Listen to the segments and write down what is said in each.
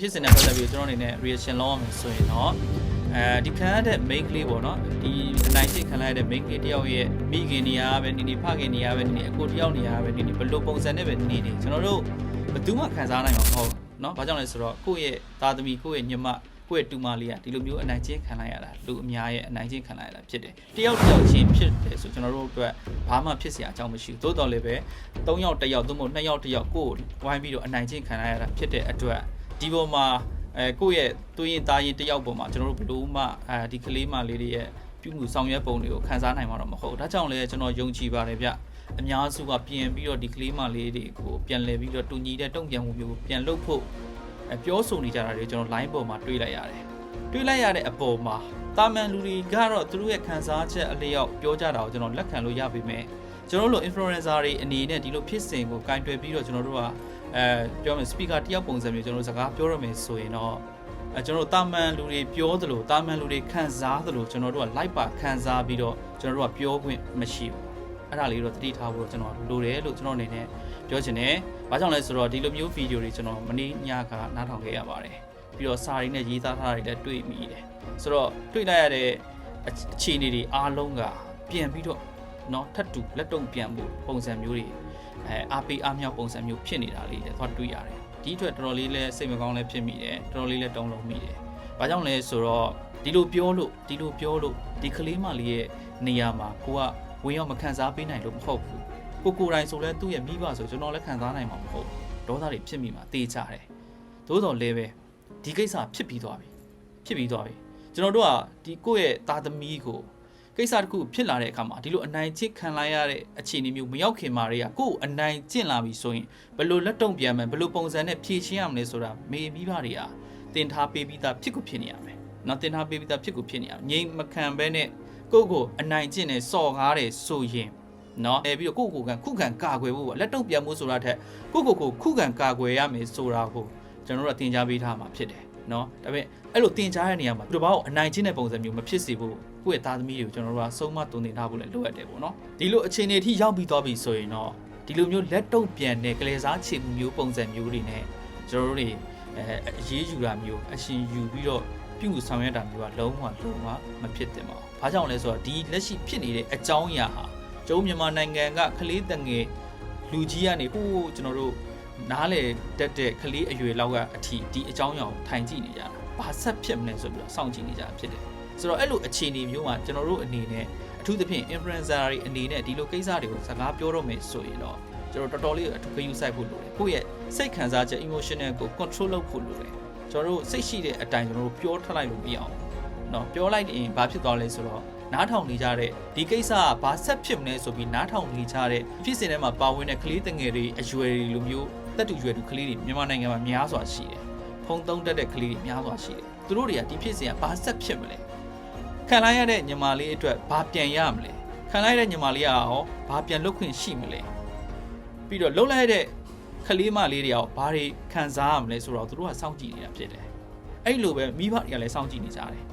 ဖြစ်စဉ်နဲ့ပတ်သက်ပြီးကျွန်တော်အနေနဲ့ reaction လုပ်ရမယ်ဆိုရင်တော့အဲဒီခံရတဲ့ main ကလေးပေါ့နော်ဒီအနိုင်ကျင့်ခံလိုက်ရတဲ့ main ကလေးတယောက်ရဲ့မိခင်နေရာပဲနေနေဖခင်နေရာပဲနေနေအကိုတယောက်နေရာပဲနေနေဘယ်လိုပုံစံနဲ့ပဲနေနေကျွန်တော်တို့ဘယ်သူမှခံစားနိုင်မှာမဟုတ်เนาะဘာကြောင့်လဲဆိုတော့ကိုယ့်ရဲ့သားသမီးကိုယ့်ရဲ့ညီမကိုယ့်ရဲ့တူမလေးကဒီလိုမျိုးအနိုင်ကျင့်ခံလိုက်ရတာလူအများရဲ့အနိုင်ကျင့်ခံလိုက်ရတာဖြစ်တယ်တယောက်တယောက်ချင်းဖြစ်တယ်ဆိုကျွန်တော်တို့အတွက်ဘာမှဖြစ်เสียအကြောင်းမရှိဘူးသို့တော်လည်းပဲ၃ယောက်တစ်ယောက်သို့မဟုတ်၂ယောက်တစ်ယောက်ကိုယ်ဝိုင်းပြီးတော့အနိုင်ကျင့်ခံလိုက်ရတာဖြစ်တဲ့အတွက် ဒီပေါ်မှာအဲကိုယ့်ရဲ့သွေးရင်သားရင်တယောက်ပေါ်မှာကျွန်တော်တို့ဘလို့မှအဲဒီကလေးမလေးတွေရဲ့ပြုမှုဆောင်ရွက်ပုံတွေကိုခန်းစားနိုင်မှာတော့မဟုတ်ဘူးဒါကြောင့်လည်းကျွန်တော်ယုံကြည်ပါတယ်ဗျအများစုကပြင်ပြီးတော့ဒီကလေးမလေးတွေကိုပြန်လည်ပြီးတော့တူညီတဲ့တုံ့ပြန်မှုမျိုးကိုပြန်လုပ်ဖို့အဲပြောဆိုနေကြတာတွေကျွန်တော် line ပေါ်မှာတွေ့လိုက်ရတယ်တွေ့လိုက်ရတဲ့အပေါ်မှာတာမန်လူတွေကတော့သူတို့ရဲ့ခံစားချက်အလျောက်ပြောကြတာကိုကျွန်တော်လက်ခံလို့ရပါမယ်ကျွန်တော်တို့လို influencer တွေအနေနဲ့ဒီလိုဖြစ်စဉ်ကိုကင်တွယ်ပြီးတော့ကျွန်တော်တို့က အဲပြောမယ် speaker တယောက်ပုံစံမျိုးကျွန်တော်တို့စကားပြောရမယ်ဆိုရင်တော့အဲကျွန်တော်တို့တာမန်လူတွေပြောသလိုတာမန်လူတွေခံစားသလိုကျွန်တော်တို့က live ပါခံစားပြီးတော့ကျွန်တော်တို့ကပြောခွင့်မရှိဘူးအဲ့ဒါလေးတော့တတိထားဖို့ကျွန်တော်လိုတယ်လို့ကျွန်တော်အနေနဲ့ပြောချင်တယ်။ဘာကြောင့်လဲဆိုတော့ဒီလိုမျိုးဗီဒီယိုတွေကျွန်တော်မနေ့ညကနားထောင်ခဲ့ရပါတယ်။ပြီးတော့စာရင်းနဲ့ရေးသားထားတာတွေလည်းတွေ့မိတယ်။ဆိုတော့တွေ့လိုက်ရတဲ့အခြေအနေတွေအားလုံးကပြန်ပြီးတော့เนาะထပ်တူလက်တုံပြန်ဖို့ပုံစံမျိုးတွေ အဲအားပေးအားမြောက်ပုံစံမျိုးဖြစ်နေတာလေးလည်းသွားတွေ့ရတယ်ဒီအတွက်တော်တော်လေးလည်းစိတ်မကောင်းလည်းဖြစ်မိတယ်တော်တော်လေးလည်းတုံ့လုံမိတယ်ဘာကြောင့်လဲဆိုတော့ဒီလိုပြောလို့ဒီလိုပြောလို့ဒီကလေးမလေးရဲ့နေရာမှာကိုကဝင်ရောက်မခံစားပေးနိုင်လို့မဟုတ်ဘူးကိုကိုယ်တိုင်ဆိုလဲသူ့ရဲ့မိဘဆိုကျွန်တော်လည်းခံစားနိုင်မှာမဟုတ်ဒေါသတွေဖြစ်မိမှာတေးကြတယ်သို့တော်လည်းပဲဒီကိစ္စဖြစ်ပြီးသွားပြီဖြစ်ပြီးသွားပြီကျွန်တော်တို့ကဒီကိုယ့်ရဲ့သားသမီးကို ကိစ္စတစ်ခုဖြစ်လာတဲ့အခါမှာဒီလိုအနိုင်ကျင့်ခံလိုက်ရတဲ့အခြေအနေမျိုးမရောက်ခင်မှာတွေကကိုယ်အနိုင်ကျင့်လာပြီဆိုရင်ဘယ်လိုလက်တုံ့ပြန်မယ်ဘယ်လိုပုံစံနဲ့ဖြည့်ရှင်းရမလဲဆိုတာမေမိဘတွေကတင်ထားပေးပြီးသားဖြစ်ကိုဖြစ်နေရမယ်။နော်တင်ထားပေးပြီးသားဖြစ်ကိုဖြစ်နေရမယ်။ငြိမ်မခံဘဲနဲ့ကိုယ့်ကိုအနိုင်ကျင့်နေစော်ကားတယ်ဆိုရင်နော်အဲပြီးတော့ကိုယ့်ကိုယ်ကခုခံကာကွယ်ဖို့ပေါ့လက်တုံ့ပြန်မှုဆိုတာထက်ကိုယ့်ကိုယ်ကိုခုခံကာကွယ်ရမယ်ဆိုတာကိုကျွန်တော်တို့ကတင် जा ပေးထားမှာဖြစ်တယ် နော်ဒါပေမဲ့အဲ့လိုတင် जा တဲ့နေရာမှာဒီဘာကိုအနိုင်ကျင့်တဲ့ပုံစံမျိုးမဖြစ်စေဖို့ကိုယ့်ရဲ့သားသမီးတွေကိုကျွန်တော်တို့ကဆုံးမတုံတင်ထားဖို့လည်းလိုအပ်တယ်ပေါ့နော်ဒီလိုအခြေအနေအထိရောက်ပြီးသွားပြီဆိုရင်တော့ဒီလိုမျိုးလက်တုံ့ပြန်တဲ့ကလေးစားခြေမှုမျိုးပုံစံမျိုးတွေနဲ့ကျွန်တော်တို့တွေအဲအရေးယူတာမျိုးအရှင်ယူပြီးတော့ပြုမှုဆောင်ရွက်တာမျိုးကလုံးဝလုံးဝမဖြစ်သင့်ပါဘူး။ဘာကြောင့်လဲဆိုတော့ဒီလက်ရှိဖြစ်နေတဲ့အကြောင်းအရာဟာကျုံမြန်မာနိုင်ငံကကလေးတငယ်လူကြီးကနေဟိုးကျွန်တော်တို့ နားလေတက်တဲ့ကလေးအရွယ်လောက်ကအထိဒီအကြောင်းအရာကိုထိုင်ကြည့်နေကြတာ။ဘာဆက်ဖြစ်မလဲဆိုပြီးတော့စောင့်ကြည့်နေကြတာဖြစ်တယ်။ဆိုတော့အဲ့လိုအခြေအနေမျိုးမှာကျွန်တော်တို့အနေနဲ့အထူးသဖြင့် influencer တွေအနေနဲ့ဒီလိုကိစ္စတွေကိုစကားပြောတော့မယ်ဆိုရင်တော့ကျွန်တော်တော်တော်လေးအထူးဂရုစိုက်ဖို့လိုတယ်ကိုယ့်ရဲ့စိတ်ခံစားချက် emotional ကို control လုပ်ဖို့လိုတယ်ကျွန်တော်တို့စိတ်ရှိတဲ့အတိုင်းကျွန်တော်တို့ပြောထလိုက်လို့မရအောင်เนาะပြောလိုက်ရင်ဘာဖြစ်သွားလဲဆိုတော့နားထောင်နေကြတဲ့ဒီကိစ္စကဘာဆက်ဖြစ်မလဲဆိုပြီးနားထောင်နေကြတဲ့ဖြစ်စဉ်ထဲမှာပါဝင်တဲ့ကလေးတငယ်တွေအရွယ်တွေလိုမျိုး တက်တူရွယ်တူကလေးတွေမြန်မာနိုင်ငံမှာများစွာရှိတယ်ဖုံသုံးတတ်တဲ့ကလေးတွေများစွာရှိတယ်သူတို့တွေကဒီဖြစ်စဉ်ကဘာဆက်ဖြစ်မလဲခံလိုက်ရတဲ့ညီမလေးအတွက်ဘာပြန်ရမလဲခံလိုက်ရတဲ့ညီမလေးကရောဘာပြန်လုပ်ခွင့်ရှိမလဲပြီးတော့လှုပ်လိုက်တဲ့ကလေးမလေးတွေရောဘာတွေခံစားရမလဲဆိုတော့သူတို့ကစောင့်ကြည့်နေတာဖြစ်တယ်အဲ့လိုပဲမိဘတွေကလည်းစောင့်ကြည့်နေကြတယ်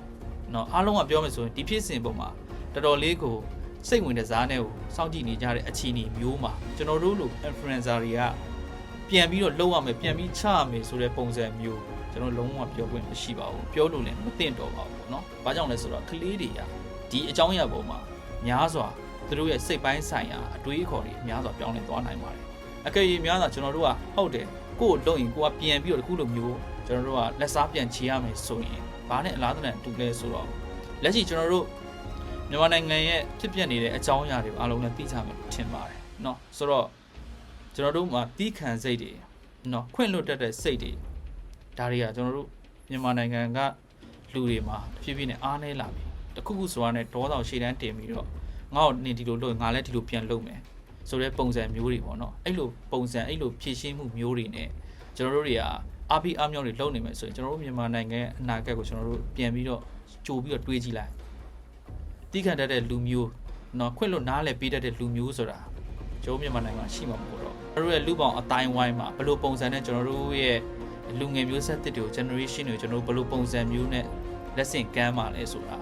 နော်အားလုံးကပြောမယ်ဆိုရင်ဒီဖြစ်စဉ်ပုံမှာတော်တော်လေးကိုစိတ်ဝင်တဲ့ဇာတ်နဲ့ကိုစောင့်ကြည့်နေကြတဲ့အခြေအနေမျိုးမှာကျွန်တော်တို့လို influencer တွေက ပြန်ပြီးတော့လှုပ်ရမယ်ပြန်ပြီးချရမယ်ဆိုတဲ့ပုံစံမျိုးကျွန်တော်လုံးဝပြောခွင့်မရှိပါဘူးပြောလို့လည်းမသင့်တော်ပါဘူးเนาะဘာကြောင့်လဲဆိုတော့ကလေးတွေကဒီအကြောင်းအရာပုံမှာများစွာသူတို့ရဲ့စိတ်ပိုင်းဆိုင်ရာအတွေးအခေါ်တွေများစွာပြောင်းလဲသွားနိုင်ပါတယ်အကယ်၍များစွာကျွန်တော်တို့ကဟုတ်တယ်ကိုယ့်ကိုလုံရင်ကိုကပြန်ပြီးတော့တခုလိုမျိုးကျွန်တော်တို့ကလက်စားပြန်ချေရမယ်ဆိုရင်ဘာနဲ့အလားတူနဲ့တူလဲဆိုတော့လက်ရှိကျွန်တော်တို့မြန်မာနိုင်ငံရဲ့ဖြစ်ပျက်နေတဲ့အကြောင်းအရာတွေအားလုံးလည်းသိကြမယ်ထင်ပါတယ်เนาะဆိုတော့ ကျွန်တော်တို့မှာတီးခံစိတ်တွေနော်ခွင့်လွတ်တတ်တဲ့စိတ်တွေဒါတွေကကျွန်တော်တို့မြန်မာနိုင်ငံကလူတွေမှာဖြည်းဖြည်းနဲ့အားနည်းလာပြီတခုခုဆိုတာနဲ့ဒေါသရှေ့တန်းတင်ပြီးတော့ငါ့ကိုနင်ဒီလိုလုပ်ငါလည်းဒီလိုပြန်လုပ်မယ်ဆိုတဲ့ပုံစံမျိုးတွေပေါ့နော်အဲ့လိုပုံစံအဲ့လိုဖြည့်ရှင်းမှုမျိုးတွေနဲ့ကျွန်တော်တို့တွေကအားပြီးအားမြောက်တွေလုပ်နေမယ်ဆိုရင်ကျွန်တော်တို့မြန်မာနိုင်ငံအနာဂတ်ကိုကျွန်တော်တို့ပြန်ပြီးတော့ကြိုပြီးတော့တွေးကြည့်လိုက်တိခတ်တတ်တဲ့လူမျိုးနော်ခွင့်လွတ်နားလည်ပေးတတ်တဲ့လူမျိုးဆိုတာ ကျွန်တော်မြန်မာနိုင်ငံမှာရှိမှာမဟုတ်တော့ကျွန်တော်တို့ရဲ့လူပေါင်းအတိုင်းဝိုင်းမှာဘယ်လိုပုံစံနဲ့ကျွန်တော်တို့ရဲ့လူငယ်မျိုးဆက်တစ်တွေကို generation တွေကိုကျွန်တော်တို့ဘယ်လိုပုံစံမျိုးနဲ့လက်ဆင့်ကမ်းမှာလဲဆိုတာ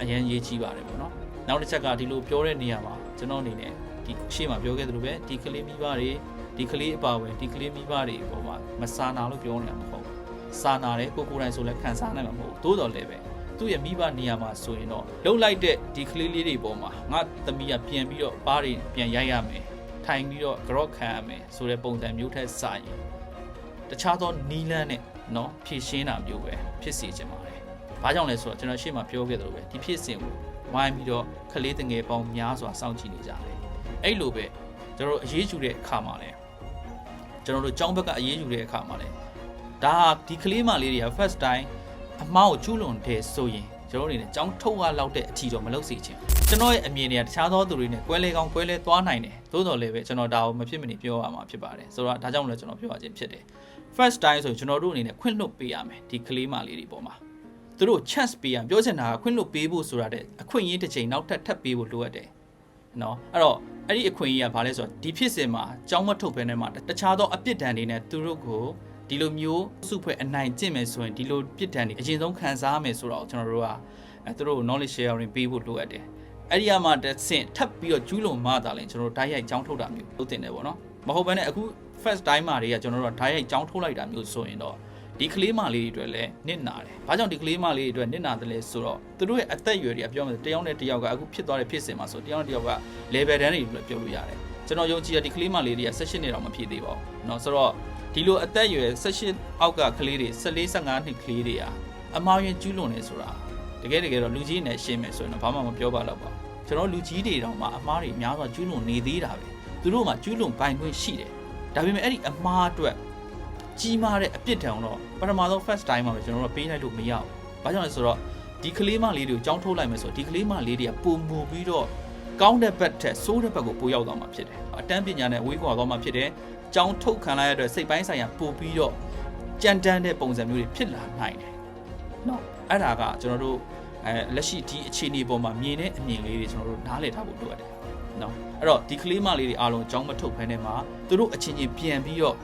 အရင်ရေးကြည့်ပါတယ်ပေါ့နော်နောက်တစ်ချက်ကဒီလိုပြောတဲ့နေရာမှာကျွန်တော်အနေနဲ့ဒီရှေ့မှာပြောခဲ့သလိုပဲဒီကလေးမိဘတွေဒီကလေးအပါဝင်ဒီကလေးမိဘတွေအပေါ်မှာမစာနာလို့ပြောနေတာမဟုတ်ဘူးစာနာတယ်ကိုကိုယ်တိုင်ဆိုလည်းခံစားနိုင်မှာမဟုတ်ဘူးသို့တော်လည်းပဲ သူ့ရဲ့မိဘနေရာမှာဆိုရင်တော့လှုပ်လိုက်တဲ့ဒီကလေးလေးတွေပေါ်မှာငါသမီးကပြန်ပြီးတော့ဘားတွေပြန်ရိုက်ရမယ်ထိုင်ပြီးတော့ကြော့ခံရမယ်ဆိုတဲ့ပုံစံမျိုးထက်စာရင်တခြားသောနီလန်းနဲ့เนาะဖြည့်ရှင်းတာမျိုးပဲဖြစ်စေချင်ပါတယ်။ဘာကြောင့်လဲဆိုတော့ကျွန်တော်ရှေ့မှာပြောခဲ့သလိုပဲဒီဖြစ်စဉ်ကိုဝိုင်းပြီးတော့ကလေးတငယ်ပေါင်းများစွာစောင့်ကြည့်နေကြတယ်။အဲ့လိုပဲကျွန်တော်တို့အရေးယူတဲ့အခါမှာလဲကျွန်တော်တို့ចောင်းဘက်ကအရေးယူတဲ့အခါမှာလဲဒါဒီကလေးမလေးတွေက first time အမားကိုကျူးလွန်တဲ့ဆိုရင်ကျွန်တော်တို့အနေနဲ့ចောင်းထုတ်ရလောက်တဲ့အထီတော့မလုပ်စေချင်ကျွန်တော်ရဲ့အမြင်တွေကတခြားသောသူတွေနဲ့ကွဲလဲကောင်းကွဲလဲသွားနိုင်တယ်သို့တော်လည်းပဲကျွန်တော်ဒါကိုမဖြစ်မနေပြောရမှာဖြစ်ပါတယ်ဆိုတော့ဒါကြောင့်လည်းကျွန်တော်ပြောရခြင်းဖြစ်တယ် first time ဆိုရင်ကျွန်တော်တို့အနေနဲ့ခွင့်လွတ်ပေးရမယ်ဒီကလေးမလေးတွေပေါ်မှာသူတို့ chance ပေးရပြောချင်တာကခွင့်လွတ်ပေးဖို့ဆိုတာတဲ့အခွင့်အရေးတစ်ချိန်နောက်ထပ်ထပ်ပေးဖို့လိုအပ်တယ်နော်အဲ့တော့အဲ့ဒီအခွင့်အရေးကဘာလဲဆိုတော့ဒီဖြစ်စဉ်မှာကြောင်းမထုတ်ဘဲနဲ့မှာတခြားသောအပြစ်ဒဏ်တွေနဲ့သူတို့ကို ဒီလိုမျိုးစုဖွဲ့အနိုင်ကျင့်မယ်ဆိုရင်ဒီလိုပြစ်ဒဏ်တွေအရင်ဆုံးခံစားရမယ်ဆိုတော့ကျွန်တော်တို့ကအဲသူတို့ကို knowledge sharing ပေးဖို့လိုအပ်တယ်အဲ့ဒီအမှတစ်ဆင့်ထပ်ပြီးတော့ကျူးလွန်မှသာလဲကျွန်တော်တို့ဓာတ်ရိုက်ကြောင်းထုတ်တာမျိုးလုပ်တင်တယ်ပေါ့နော်မဟုတ်ဘဲနဲ့အခု first time မှာတွေကကျွန်တော်တို့ကဓာတ်ရိုက်ကြောင်းထုတ်လိုက်တာမျိုးဆိုရင်တော့ဒီကလေးမလေးတွေအတွက်လည်းနစ်နာတယ်။ဘာကြောင့်ဒီကလေးမလေးတွေအတွက်နစ်နာတယ်လဲဆိုတော့သူတို့ရဲ့အသက်အရွယ်တွေကပြောမယ်တယောက်နဲ့တယောက်ကအခုဖြစ်သွားတဲ့ဖြစ်စဉ်မှာဆိုတယောက်နဲ့တယောက်က level တန်းတွေလို့ပြောလို့ရတယ်။ကျွန်တော်ယုံကြည်ရဒီကလေးမလေးတွေက16နှစ်တောင်မဖြစ်သေးပါဘူး။เนาะဆိုတော့ ဒီလိုအသက်အရွယ်16အောက်ကကလေးတွေ14 15နှစ်ကလေးတွေဟာအမားရင်ကျူးလွန်နေဆိုတာတကယ်တကယ်တော့လူကြီးနဲ့ရှင်းမယ်ဆိုရင်တော့ဘာမှမပြောပါတော့ပါဘူး။ကျွန်တော်လူကြီးတွေတောင်မှအမားတွေများစွာကျူးလွန်နေသေးတာပဲ။သူတို့မှကျူးလွန်ပိုင်ခွင့်ရှိတယ်။ဒါပေမဲ့အဲ့ဒီအမားအတွက်ကြီးမားတဲ့အပြစ်ဒဏ်တော့ပထမဆုံး first time မှာပဲကျွန်တော်တို့ပေးလိုက်လို့မရဘူး။ဘာကြောင့်လဲဆိုတော့ဒီကလေးမလေးတွေကိုကြောင်းထုတ်လိုက်မယ်ဆိုဒီကလေးမလေးတွေကပုံမူပြီးတော့ကောင်းတဲ့ဘက်ထက်ဆိုးတဲ့ဘက်ကိုပိုရောက်သွားမှာဖြစ်တယ်။ အတန်းပညာနဲ့ဝေးကွာသွားမှာဖြစ်တယ်။ကြောင်းထုတ်ခံလိုက်ရတဲ့စိတ်ပိုင်းဆိုင်ရာပို့ပြီးတော့ကြမ်းတမ်းတဲ့ပုံစံမျိုးတွေဖြစ်လာနိုင်တယ်။နော်အဲ့ဒါကကျွန်တော်တို့အဲလက်ရှိဒီအခြေအနေပေါ်မှာမြင်တဲ့အမြင်လေးတွေကျွန်တော်တို့နားလည်ထားဖို့လိုအပ်တယ်။နော်အဲ့တော့ဒီကလေးမလေးတွေအားလုံးကြောင်းမထုတ်ဖ ೇನೆ မှာသူတို့အချင်းချင်းပြန်ပြီးတော့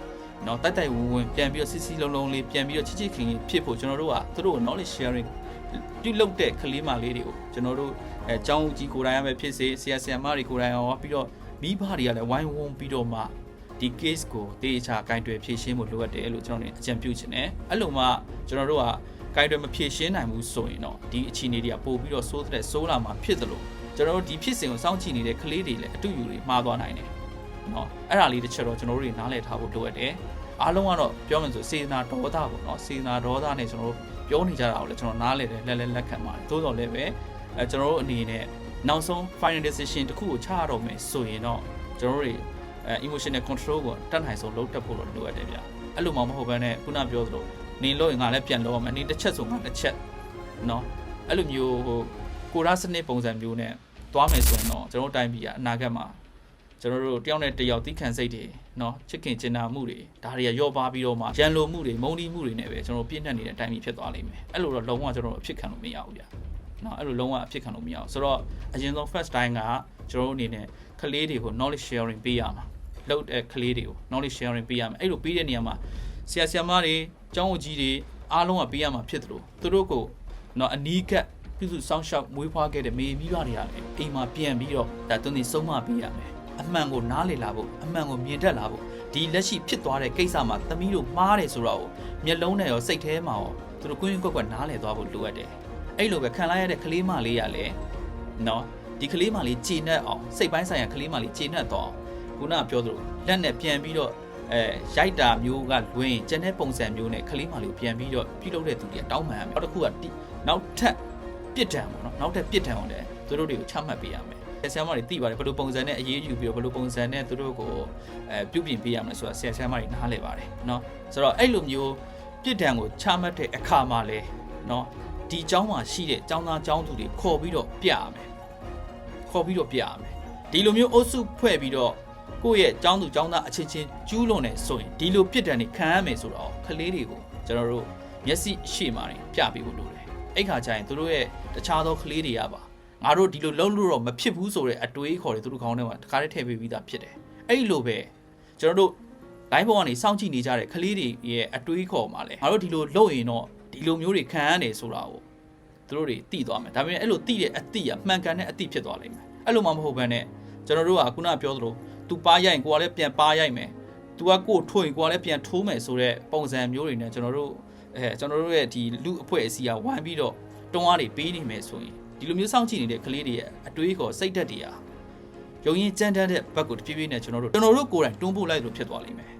နော်တိုက်တိုက်ဝင်းဝင်းပြန်ပြီးတော့စစ်စစ်လုံးလုံးလေးပြန်ပြီးတော့ချစ်ချစ်ခင်ခင်ဖြစ်ဖို့ကျွန်တော်တို့ကသူတို့ကို knowledge sharing ပြုလုပ်တဲ့ကလေးမလေးတွေကိုကျွန်တော်တို့အဲအကြောင်းကြီးကိုယ်တိုင်ရမယ်ဖြစ်စေဆရာဆရာမတွေကိုယ်တိုင်ရောပြီးတော့ မိဘတွေကလည်းဝိုင်းဝန်းပြီးတော့မှဒီ case ကိုတေးချာကင်တွယ်ဖြေရှင်းဖို့လိုအပ်တယ်လို့ကျွန်တော်တို့အကြံပြုချင်တယ်အဲ့လိုမှကျွန်တော်တို့ကကင်တွယ်မဖြေရှင်းနိုင်ဘူးဆိုရင်တော့ဒီအခြေအနေတွေကပို့ပြီးတော့ဆိုးတဲ့ဆိုးလာမှာဖြစ်သလိုကျွန်တော်တို့ဒီဖြစ်စဉ်ကိုစောင့်ကြည့်နေတဲ့ကလေးတွေလည်းအတူယူတွေမှားသွားနိုင်တယ်နော်အဲ့ဒါလေးတစ်ချက်တော့ကျွန်တော်တို့တွေနားလည်ထားဖို့လိုအပ်တယ်အားလုံးကတော့ပြောမှဆိုစေနာဒေါသပေါ့နော်စေနာဒေါသနဲ့ကျွန်တော်တို့ပြောနေကြတာကိုလည်းကျွန်တော်နားလည်တယ်လက်လက်လက်ခံပါတယ်သို့တော်လည်းပဲအဲကျွန်တော်တို့အနေနဲ့ နောက်ဆုံး final decision တစ်ခုကိုချရတော့မယ်ဆိုရင်တော့ကျွန်တော်တို့တွေအဲ emotional control ကိုတတ်နိုင်ဆုံးလုပ်တတ်ဖို့တော့လိုအပ်တယ်ဗျအဲ့လိုမှမဟုတ်ဘဲနဲ့ခုနပြောသလိုနေလို့ရင်ငါလည်းပြန်လို့ရမယ်နေတစ်ချက်ဆိုငါတစ်ချက်နော်အဲ့လိုမျိုးဟိုကိုရာစနစ်ပုံစံမျိုးနဲ့သွားမယ်ဆိုရင်တော့ကျွန်တော်တို့တိုင်းပြည်ကအနာဂတ်မှာကျွန်တော်တို့တယောက်နဲ့တယောက်သီးခံစိတ်တွေနော်ချစ်ခင်ကျင်နာမှုတွေဒါတွေကရော့ပါပြီးတော့မှရန်လိုမှုတွေမုန်းတီးမှုတွေနဲ့ပဲကျွန်တော်တို့ပြည့်နှက်နေတဲ့အတိုင်းပြည်ဖြစ်သွားလိမ့်မယ်အဲ့လိုတော့လုံးဝကျွန်တော်တို့အဖြစ်ခံလို့မရဘူးဗျ နော်အဲ့လိုလုံးဝအဖြစ်ခံလို့မရဘူးဆိုတော့အရင်ဆုံး first time ကကျွန်တော်တို့အနေနဲ့ကလေးတွေကို knowledge sharing ပေးရမှာလုပ်တဲ့ကလေးတွေကို knowledge sharing ပေးရမှာအဲ့လိုပေးတဲ့နေရာမှာဆရာဆရာမတွေကျောင်းအကြီးတွေအားလုံးကပေးရမှာဖြစ်တယ်လို့သူတို့ကိုနော်အနီးကပ်ပြုစုစောင့်ရှောက်မွေးဖွားခဲ့တဲ့မေမိဘတွေကလည်းအိမ်မှာပြန်ပြီးတော့ဒါသူနေဆုံးမပေးရမယ်အမှန်ကိုနားလေလာဖို့အမှန်ကိုမြင်တတ်လာဖို့ဒီလက်ရှိဖြစ်သွားတဲ့ကိစ္စမှာသမီးတို့မှားတယ်ဆိုတော့မျက်လုံးနဲ့ရောစိတ်ထဲမှာရောသူတို့ကွင်းကွက်ကွက်နားလေသွားဖို့လိုအပ်တယ် အဲ့လိုပဲခံလိုက်ရတဲ့ကလေးမလေးရလဲနော်ဒီကလေးမလေးကြည်နပ်အောင်စိတ်ပိုင်းဆိုင်ရာကလေးမလေးကြည်နပ်တော့ခုနကပြောသလိုလက်နဲ့ပြန်ပြီးတော့အဲရိုက်တာမျိုးကလွင်ကျန်တဲ့ပုံစံမျိုးနဲ့ကလေးမလေးကိုပြန်ပြီးတော့ပြုလုပ်တဲ့သူတွေကတောင်းပန်ရမယ်နောက်တစ်ခုကနောက်ထပ်ပြစ်ဒဏ်ပေါ့နော်နောက်ထပ်ပြစ်ဒဏ်အောင်တယ်သူတို့တွေကိုချမှတ်ပေးရမယ်ဆရာဆရာမတွေသိပါတယ်ဘယ်လိုပုံစံနဲ့အရေးယူပြီးတော့ဘယ်လိုပုံစံနဲ့သူတို့ကိုအဲပြုပြင်ပေးရမလဲဆိုတာဆရာဆရာမတွေနားလည်ပါတယ်เนาะဆိုတော့အဲ့လိုမျိုးပြစ်ဒဏ်ကိုချမှတ်တဲ့အခါမှာလဲเนาะ ဒီเจ้าမှာရှိတဲ့เจ้าသားเจ้าသူတွေခေါ်ပြီးတော့ပြရမယ်ခေါ်ပြီးတော့ပြရမယ်ဒီလိုမျိုးအုပ်စုဖွဲ့ပြီးတော့ကိုယ့်ရဲ့เจ้าသူเจ้าသားအချင်းချင်းကျူးလွန်နေဆိုရင်ဒီလိုပြစ်ဒဏ်တွေခံရမယ်ဆိုတော့ကလေးတွေကိုကျွန်တော်တို့မျက်စိရှေ့မှာပြပေးဖို့လိုတယ်အဲ့ခါကျရင်သူတို့ရဲ့တခြားသောကလေးတွေကပါငါတို့ဒီလိုလှုပ်လို့တော့မဖြစ်ဘူးဆိုတဲ့အတွေးခေါ်တယ်သူတို့ခေါင်းထဲမှာတခါတည်းထည့်ပေးပြီးသားဖြစ်တယ်အဲ့လိုပဲကျွန်တော်တို့ line ပေါ်ကနေစောင့်ကြည့်နေကြတဲ့ကလေးတွေရဲ့အတွေးခေါ်မှာလဲငါတို့ဒီလိုလှုပ်ရင်တော့ဒီလိုမျိုးတွေခံရတယ်ဆိုတာကို သူတို့တွေသိသွားမယ်ဒါပေမဲ့အဲ့လိုသိတဲ့အသိကမှန်ကန်တဲ့အသိဖြစ်သွားလိမ့်မယ်အဲ့လိုမှမဟုတ်ဘဲနဲ့ကျွန်တော်တို့ကခုနပြောသလို तू ပါရိုက်ရင်ကိုကလည်းပြန်ပါရိုက်မယ် तू ကကို့ထိုးရင်ကိုကလည်းပြန်ထိုးမယ်ဆိုတဲ့ပုံစံမျိုးတွေနဲ့ကျွန်တော်တို့အဲကျွန်တော်တို့ရဲ့ဒီလူအဖွဲ့အစည်းကဝိုင်းပြီးတော့တွန်းအားတွေပေးနေမယ်ဆိုရင်ဒီလိုမျိုးစောင့်ကြည့်နေတဲ့ကလေးတွေရဲ့အတွေးခေါ်စိတ်ဓာတ်တွေဟာယုံရင်ကြမ်းတမ်းတဲ့ဘက်ကိုတဖြည်းဖြည်းနဲ့ကျွန်တော်တို့ကျွန်တော်တို့ကိုယ်တိုင်တွန်းပို့လိုက်လို့ဖြစ်သွားလိမ့်မယ်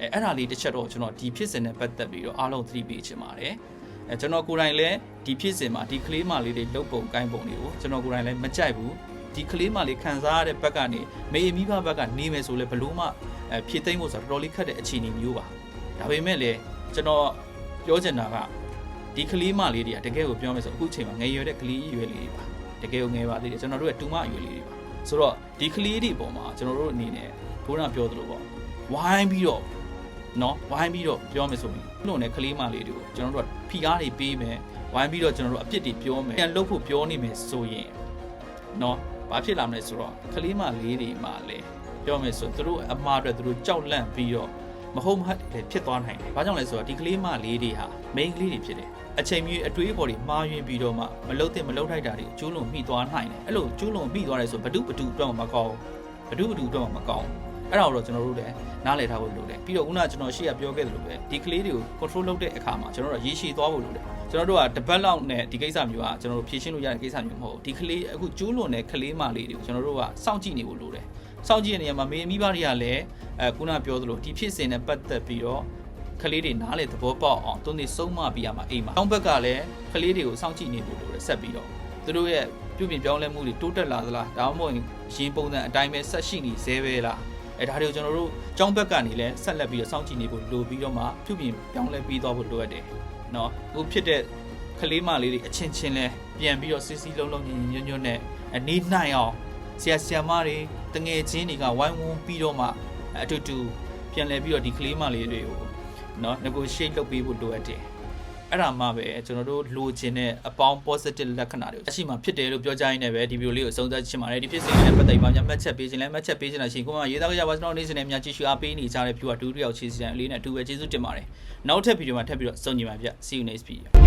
အဲအဲ့ဒါလေးတစ်ချက်တော့ကျွန်တော်ဒီဖြစ်စဉ်နဲ့ပတ်သက်ပြီးတော့အားလုံးသတိပေးချင်ပါတယ် အဲကျွန်တော်ကိုယ်တိုင်လည်းဒီဖြစ်စဉ်မှာဒီကလေးမလေးတွေလုတ်ပုံကိုင်းပုံတွေကိုကျွန်တော်ကိုယ်တိုင်လည်းမကြိုက်ဘူးဒီကလေးမလေးခံစားရတဲ့ဘက်ကနေမေအမိဘဘက်ကနေမယ်ဆိုလဲဘလို့မှအဲဖြည့်သိမ့်ဖို့ဆိုတော့တော်တော်လေးခက်တဲ့အခြေအနေမျိုးပါဒါပေမဲ့လည်းကျွန်တော်ပြောချင်တာကဒီကလေးမလေးတွေကတကယ်ကိုပြောမယ်ဆိုအခုချိန်မှာငယ်ရွယ်တဲ့ကလေးရွယ်လေးတွေပါတကယ်ကိုငယ်ပါသေးတယ်ကျွန်တော်တို့ရဲ့တူမအရွယ်လေးတွေပါဆိုတော့ဒီကလေးတွေပေါ်မှာကျွန်တော်တို့အနေနဲ့ဘိုးနာပြောသလိုပေါ့ဝိုင်းပြီးတော့ နော်ဝိုင်းပြီးတော့ပြောမယ်ဆိုရင်လို့နဲ့ကလေးမလေးတွေကိုကျွန်တော်တို့ကဖီအားတွေပေးမယ်ဝိုင်းပြီးတော့ကျွန်တော်တို့အပြစ်တွေပြောမယ်ပြန်လုပ်ဖို့ပြောနေမယ်ဆိုရင်နော်ဘာဖြစ်လာမလဲဆိုတော့ကလေးမလေးတွေမှာလည်းပြောမယ်ဆိုသူတို့အမှားအတွက်သူတို့ကြောက်လန့်ပြီးတော့မဟုတ်မဟုတ်တွေဖြစ်သွားနိုင်တယ်။ဘာကြောင့်လဲဆိုတော့ဒီကလေးမလေးတွေဟာ main ကလေးတွေဖြစ်တယ်။အချိန်မီအတွေးအခေါ်တွေမှားယွင်းပြီးတော့မှမလုတ်တဲ့မလုတ်ထိုက်တာတွေကျိုးလုံးမိသွားနိုင်တယ်။အဲ့လိုကျိုးလုံးမိသွားတယ်ဆိုဘဒုဘဒုအတွက်မှမကောင်းဘူး။ဘဒုဘဒုအတွက်မှမကောင်းဘူး။ အဲ့ဒါကိုတော့ကျွန်တော်တို့လည်းနားလည်ထားဖို့လိုတယ်ပြီးတော့ခုနကကျွန်တော်ရှေ့ကပြောခဲ့သလိုပဲဒီကလေးတွေကို control လုပ်တဲ့အခါမှာကျွန်တော်တို့ရေရှည်သွားဖို့လိုတယ်ကျွန်တော်တို့ကတပတ်လောက်နဲ့ဒီကိစ္စမျိုးကကျွန်တော်တို့ဖြေရှင်းလို့ရတဲ့ကိစ္စမျိုးမဟုတ်ဘူးဒီကလေးအခုကျိုးလွန်တဲ့ကလေးမလေးတွေကိုကျွန်တော်တို့ကစောင့်ကြည့်နေဖို့လိုတယ်စောင့်ကြည့်တဲ့နေရာမှာမေမိဘတွေကလည်းအဲခုနပြောသလိုဒီဖြစ်စဉ်နဲ့ပတ်သက်ပြီးတော့ကလေးတွေနားလေသဘောပေါက်အောင်သူတို့ဆုံးမပြရမှာအိမ်မှာ။တောင်းဘက်ကလည်းကလေးတွေကိုစောင့်ကြည့်နေဖို့လိုတယ်ဆက်ပြီးတော့သူတို့ရဲ့ပြုပြင်ပြောင်းလဲမှုတွေတိုးတက်လာသလားဒါမှမဟုတ်ရင်ပုံစံအတိုင်းပဲဆက်ရှိနေသေးပဲလား အဲဒါတွေကိုကျွန်တော်တို့ကျောင်းဘက်ကနေလည်းဆက်လက်ပြီးတော့စောင့်ကြည့်နေဖို့လိုပြီးတော့မှပြုပြင်ပြောင်းလဲပြီးသွားဖို့လိုအပ်တယ်။နော်အခုဖြစ်တဲ့ကလေးမလေးတွေအချင်းချင်းလဲပြန်ပြီးတော့စစ်စီလုံးလုံးညင်ညွတ်ညွတ်နဲ့အနေနိုင်အောင်ဆရာဆရာမတွေတငယ်ချင်းတွေကဝိုင်းဝန်းပြီးတော့မှအတူတူပြန်လဲပြီးတော့ဒီကလေးမလေးတွေကိုနော် negotiate လုပ်ပေးဖို့လိုအပ်တယ်။ အဲ့ဒါမှပဲကျွန်တော်တို့လိုချင်တဲ့အပေါင်း positive လက္ခဏာတွေကိုအရှိမဖြစ်တယ်လို့ပြောကြရင်းနဲ့ပဲဒီဗီဒီယိုလေးကိုအဆုံးသတ်ချင်ပါတယ်ဒီဖြစ်စဉ်နဲ့ပတ်သက်ပြီးမှမှတ်ချက်ပေးခြင်းလဲမှတ်ချက်ပေးခြင်းလားရှင်ကိုမရေးသားကြပါစတော့နေ့စဉ်နဲ့များကြည့်ရှုအားပေးနေကြတဲ့ viewer တူတူယောက်ချီစီတိုင်းအလေးနဲ့အတူပဲကျေးဇူးတင်ပါတယ်နောက်ထပ်ဗီဒီယိုမှာထပ်ပြီးတော့စုံညီပါဗျ see you next video